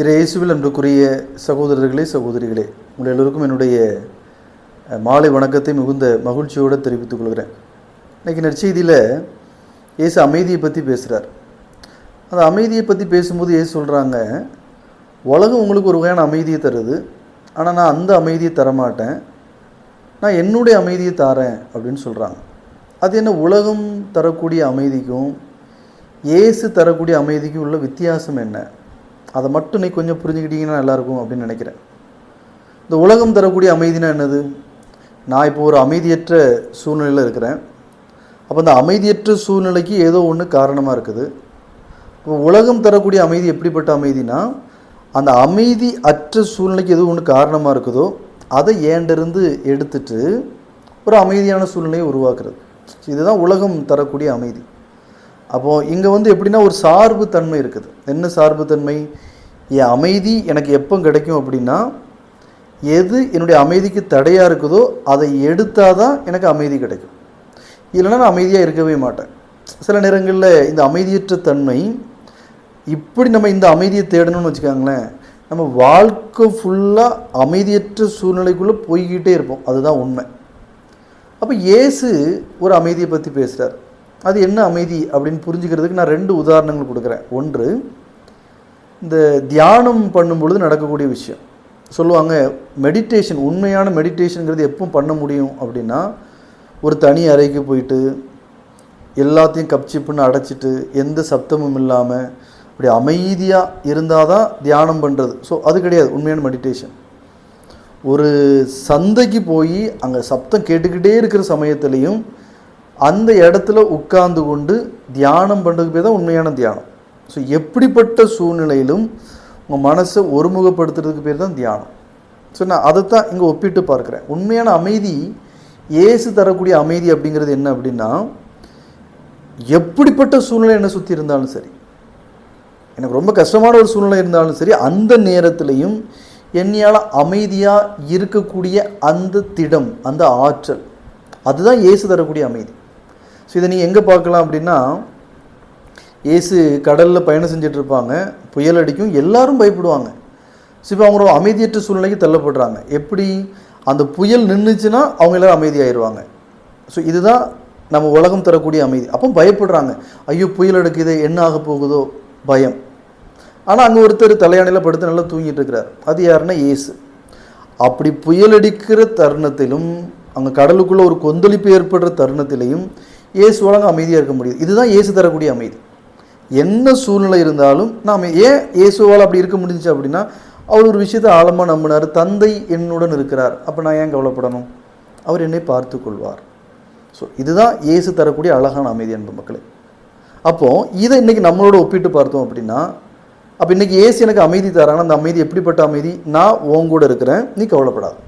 இறை இயேசுவில் அன்புக்குரிய சகோதரர்களே சகோதரிகளே உங்கள் எல்லோருக்கும் என்னுடைய மாலை வணக்கத்தை மிகுந்த மகிழ்ச்சியோடு தெரிவித்துக் கொள்கிறேன். இன்றைக்கி நற்செய்தியில் இயேசு அமைதியை பற்றி பேசுகிறார் அந்த அமைதியை பற்றி பேசும்போது ஏசு சொல்கிறாங்க உலகம் உங்களுக்கு ஒரு வகையான அமைதியை தருது. ஆனால் நான் அந்த அமைதியை தரமாட்டேன். நான் என்னுடைய அமைதியை தரேன் அப்படின்னு சொல்கிறாங்க அது என்ன உலகம் தரக்கூடிய அமைதிக்கும் இயேசு தரக்கூடிய அமைதிக்கும் உள்ள வித்தியாசம் என்ன? அதை மட்டும் நீ கொஞ்சம் புரிஞ்சுக்கிட்டீங்கன்னா நல்லாயிருக்கும் அப்படின்னு நினைக்கிறேன். இந்த உலகம் தரக்கூடிய அமைதினா என்னது? நான் இப்போ ஒரு அமைதியற்ற சூழ்நிலையில் இருக்கிறேன். அப்போ அந்த அமைதியற்ற சூழ்நிலைக்கு ஏதோ ஒன்று காரணமாக இருக்குது. இப்போ உலகம் தரக்கூடிய அமைதி எப்படிப்பட்ட அமைதினா அந்த அமைதி அற்ற சூழ்நிலைக்கு எது ஒன்று காரணமாக இருக்குதோ அதை ஏண்டிருந்து எடுத்துட்டு ஒரு அமைதியான சூழ்நிலையை உருவாக்குறது. இதுதான் உலகம் தரக்கூடிய அமைதி. அப்போது இங்கே வந்து எப்படின்னா ஒரு சார்பு தன்மை இருக்குது. என்ன சார்பு தன்மை என் அமைதி எனக்கு எப்போ கிடைக்கும் அப்படின்னா எது என்னுடைய அமைதிக்கு தடையாக இருக்குதோ அதை எடுத்தால் தான் எனக்கு அமைதி கிடைக்கும். இல்லைன்னா நான் அமைதியாக இருக்கவே மாட்டேன். சில நேரங்களில் இந்த அமைதியற்ற தன்மை இப்படி நம்ம இந்த அமைதியை தேடணும்னு வச்சுக்கோங்களேன் நம்ம வாழ்க்கை ஃபுல்லாக அமைதியற்ற சூழ்நிலைக்குள்ளே போய்கிட்டே இருப்போம். அதுதான் உண்மை. அப்போ இயேசு ஒரு அமைதியை பற்றி பேசுகிறார் அது என்ன அமைதி அப்படின்னு புரிஞ்சுக்கிறதுக்கு நான் ரெண்டு உதாரணங்கள் கொடுக்குறேன். ஒன்று இந்த தியானம் பண்ணும் பொழுது நடக்கக்கூடிய விஷயம். சொல்லுவாங்க மெடிடேஷன் உண்மையான மெடிடேஷனுங்கிறது எப்போ பண்ண முடியும் அப்படின்னா ஒரு தனி அறைக்கு போயிட்டு எல்லாத்தையும் கப்சிப்புன்னு அடைச்சிட்டு எந்த சப்தமும் இல்லாமல் அப்படி அமைதியாக இருந்தால் தான் தியானம் பண்ணுறது ஸோ அது கிடையாது உண்மையான மெடிடேஷன் ஒரு சந்தைக்கு போய் அங்கே சப்தம் கேட்டுக்கிட்டே இருக்கிற சமயத்துலேயும் அந்த இடத்துல உட்கார்ந்து கொண்டு தியானம் பண்ணுறதுக்கு பேர் தான் உண்மையான தியானம். ஸோ எப்படிப்பட்ட சூழ்நிலையிலும் உங்கள் மனசை ஒருமுகப்படுத்துறதுக்கு பேர் தான் தியானம். ஸோ நான் அதை தான் இங்கே ஒப்பிட்டு பார்க்குறேன். உண்மையான அமைதி இயேசு தரக்கூடிய அமைதி அப்படிங்கிறது என்ன அப்படின்னா எப்படிப்பட்ட சூழ்நிலை என்னை சுற்றி இருந்தாலும் சரி எனக்கு ரொம்ப கஷ்டமான ஒரு சூழ்நிலை இருந்தாலும் சரி அந்த நேரத்திலையும் என்னையால் அமைதியாக இருக்கக்கூடிய அந்த திடம் அந்த ஆற்றல் அதுதான் ஏசு தரக்கூடிய அமைதி. ஸோ இதை நீங்கள் எங்கே பார்க்கலாம் அப்படின்னா ஏசு கடலில் பயணம் செஞ்சுட்டு இருப்பாங்க புயல் அடிக்கும் எல்லாரும் பயப்படுவாங்க. ஸோ இப்போ அவங்க அமைதியற்ற சூழ்நிலைக்கு தள்ளப்படுறாங்க. எப்படி? அந்த புயல் நின்றுச்சுன்னா அவங்க எல்லாரும் அமைதியாயிருவாங்க. ஸோ இதுதான் நம்ம உலகம் தரக்கூடிய அமைதி. அப்போ பயப்படுறாங்க. ஐயோ புயல் அடிக்குது என்ன ஆக போகுதோ? பயம். ஆனால் அங்கே ஒருத்தர் தலையாணையில் படுத்து நல்லா தூங்கிட்டு இருக்கிறார் அது யாருன்னா ஏசு. அப்படி புயல் அடிக்கிற தருணத்திலும் அங்கே கடலுக்குள்ளே ஒரு கொந்தளிப்பு ஏற்படுற தருணத்திலையும் இயேசுவால் அங்கே அமைதியாக இருக்க முடியுது. இதுதான் இயேசு தரக்கூடிய அமைதி. என்ன சூழ்நிலை இருந்தாலும் நாம் ஏன் இயேசுவால் அப்படி இருக்க முடிஞ்சுச்சு அப்படின்னா அவர் ஒரு விஷயத்தை ஆழமாக நம்பினார். தந்தை என்னுடன் இருக்கிறார். அப்போ நான் ஏன் கவலைப்படணும்? அவர் என்னை பார்த்து கொள்வார் ஸோ இதுதான் இயேசு தரக்கூடிய அழகான அமைதி அன்பு மக்களே. அப்போது இதை இன்றைக்கி நம்மளோட ஒப்பிட்டு பார்த்தோம் அப்படின்னா அப்போ இன்றைக்கி ஏசு எனக்கு அமைதி தராங்கன்னா அந்த அமைதி எப்படிப்பட்ட அமைதி? நான் உன் கூட இருக்கிறேன். நீ கவலைப்படாது.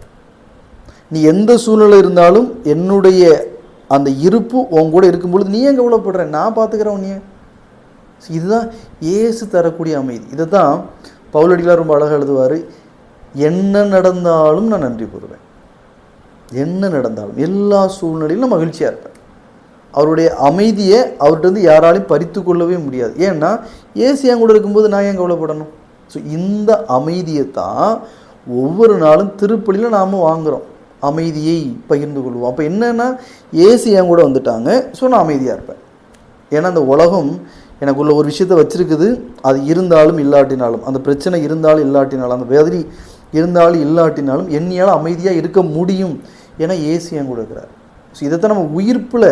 நீ எந்த சூழ்நிலை இருந்தாலும் என்னுடைய அந்த இருப்பு உன் கூட இருக்கும் பொழுது நீ ஏன் கவலைப்படுற நான் பார்த்துக்கிறேன் உன்னைய. இதுதான் ஏசு தரக்கூடிய அமைதி. இதை தான் பவுலடிகளார் ரொம்ப அழகாக எழுதுவார் என்ன நடந்தாலும் நான் நன்றி கூறுவேன். என்ன நடந்தாலும் எல்லா சூழ்நிலையிலும் நான் மகிழ்ச்சியாக இருப்பேன். அவருடைய அமைதியை அவர்கிட்ட யாராலையும் பறித்து கொள்ளவே முடியாது. ஏன்னா ஏசு என் கூட இருக்கும்போது நான் ஏன் கவலைப்படணும் ஸோ இந்த அமைதியை தான் ஒவ்வொரு நாளும் திருப்பலியில் நாம் வாங்குகிறோம் அமைதியை பகிர்ந்து கொள்வோம். அப்போ என்னென்னா ஏசி என் கூட வந்துட்டாங்க ஸோ நான் அமைதியாக இருப்பேன். ஏன்னா அந்த உலகம் எனக்குள்ள ஒரு விஷயத்தை வச்சுருக்குது. அது இருந்தாலும் இல்லாட்டினாலும் அந்த பிரச்சனை இருந்தாலும் இல்லாட்டினாலும் அந்த வேதனை இருந்தாலும் இல்லாட்டினாலும் என்னையால் அமைதியாக இருக்க முடியும் ஏன்னா ஏசி என் கூட இருக்கிறார். ஸோ இதைத்தான் நம்ம உயிர்ப்பில்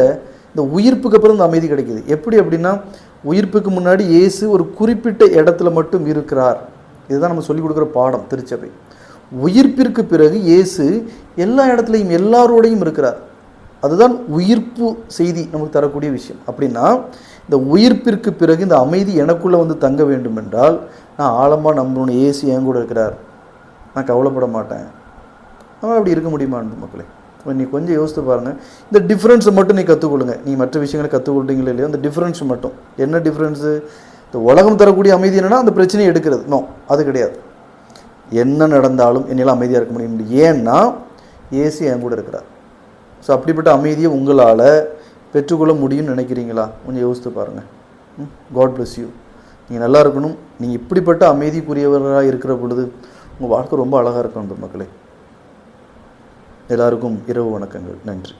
இந்த உயிர்ப்புக்கு அப்புறம் இந்த அமைதி கிடைக்கிது. எப்படி அப்படின்னா உயிர்ப்புக்கு முன்னாடி இயேசு ஒரு குறிப்பிட்ட இடத்துல மட்டும் இருக்கிறார். இதுதான் நம்ம சொல்லிக் கொடுக்குற பாடம் திருச்சபை. உயிர்ப்பிற்கு பிறகு இயேசு எல்லா இடத்துலையும் எல்லாரோடையும் இருக்கிறார். அதுதான் உயிர்ப்பு செய்தி நமக்கு தரக்கூடிய விஷயம். அப்படின்னா இந்த உயிர்ப்பிற்கு பிறகு இந்த அமைதி எனக்குள்ளே வந்து தங்க வேண்டும் என்றால் நான் ஆழமாக நம்பணும் ஏசி என் கூட இருக்கிறார். நான் கவலைப்பட மாட்டேன். அவன் அப்படி இருக்க முடியுமா அன்பு மக்களே? இப்போ நீ கொஞ்சம் யோசித்து பாருங்கள் இந்த டிஃப்ரென்ஸை மட்டும் நீ கற்றுக்கொள்ளுங்க நீ மற்ற விஷயங்களை கற்றுக்கொள்றீங்களே இல்லையோ அந்த டிஃப்ரென்ஸ் மட்டும். என்ன டிஃப்ரென்ஸு இந்த உலகம் தரக்கூடிய அமைதி என்னென்னா அந்த பிரச்சனையை எடுக்கிறது. நோ அது கிடையாது. என்ன நடந்தாலும் என்னால் அமைதியாக இருக்க முடியும். ஏன்னா ஏசு என் கூட இருக்கிறார். ஸோ அப்படிப்பட்ட அமைதியை உங்களால் பெற்றுக்கொள்ள முடியும்னு நினைக்கிறீங்களா? கொஞ்சம் யோசித்து பாருங்கள் காட் பிளஸ் யூ நீங்கள் நல்லா இருக்கணும். நீங்கள் இப்படிப்பட்ட அமைதிக்குரியவராக இருக்கிற பொழுது உங்கள் வாழ்க்கை ரொம்ப அழகாக இருக்கும் அந்த மக்களே. எல்லாருக்கும் இரவு வணக்கங்கள். நன்றி.